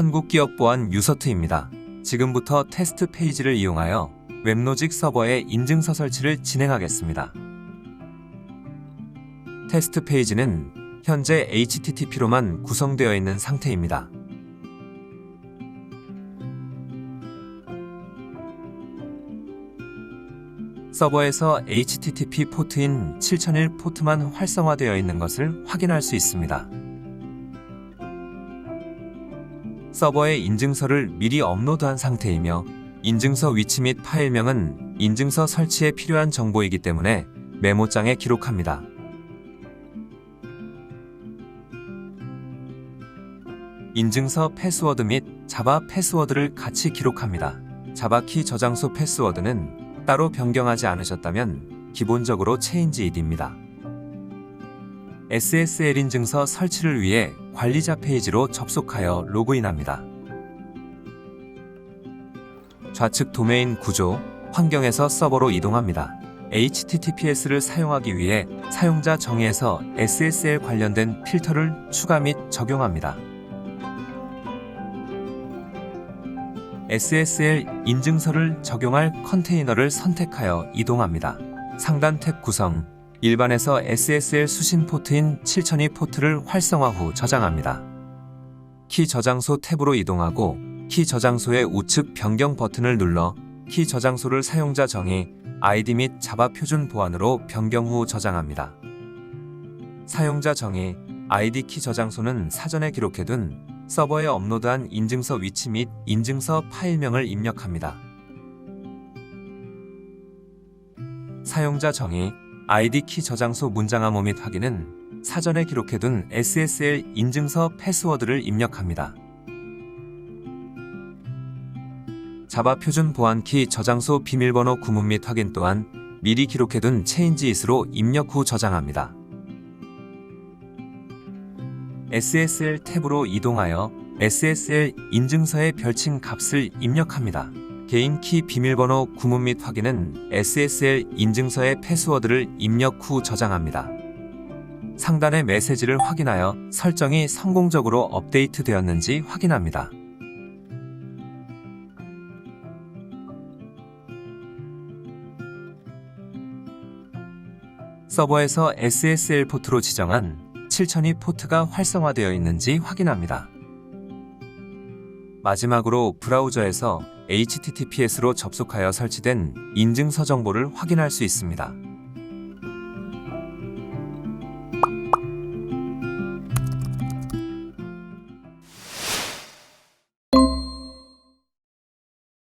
한국기업보안 유서트입니다. 지금부터 테스트 페이지를 이용하여 웹로직 서버의 인증서 설치를 진행하겠습니다. 테스트 페이지는 현재 HTTP로만 구성되어 있는 상태입니다. 서버에서 HTTP 포트인 7001 포트만 활성화되어 있는 것을 확인할 수 있습니다. 서버에 인증서를 미리 업로드한 상태이며 인증서 위치 및 파일명은 인증서 설치에 필요한 정보이기 때문에 메모장에 기록합니다. 인증서 패스워드 및 자바 패스워드를 같이 기록합니다. 자바키 저장소 패스워드는 따로 변경하지 않으셨다면 기본적으로 체인지id입니다. SSL 인증서 설치를 위해 관리자 페이지로 접속하여 로그인합니다. 좌측 도메인 구조, 환경에서 서버로 이동합니다. HTTPS를 사용하기 위해 사용자 정의에서 SSL 관련된 필터를 추가 및 적용합니다. SSL 인증서를 적용할 컨테이너를 선택하여 이동합니다. 상단 탭 구성, 일반에서 SSL 수신 포트인 7002 포트를 활성화 후 저장합니다. 키 저장소 탭으로 이동하고 키 저장소의 우측 변경 버튼을 눌러 키 저장소를 사용자 정의, 아이디 및 자바 표준 보안으로 변경 후 저장합니다. 사용자 정의, 아이디 키 저장소는 사전에 기록해둔 서버에 업로드한 인증서 위치 및 인증서 파일명을 입력합니다. 사용자 정의, 아이디 키 저장소 문장 암호 및 확인은 사전에 기록해둔 SSL 인증서 패스워드를 입력합니다. 자바 표준 보안 키 저장소 비밀번호 구문 및 확인 또한 미리 기록해둔 체인지잇으로 입력 후 저장합니다. SSL 탭으로 이동하여 SSL 인증서의 별칭 값을 입력합니다. 개인 키 비밀번호 구문 및 확인은 SSL 인증서의 패스워드를 입력 후 저장합니다. 상단의 메시지를 확인하여 설정이 성공적으로 업데이트 되었는지 확인합니다. 서버에서 SSL 포트로 지정한 7002 포트가 활성화되어 있는지 확인합니다. 마지막으로 브라우저에서 HTTPS로 접속하여 설치된 인증서 정보를 확인할 수 있습니다.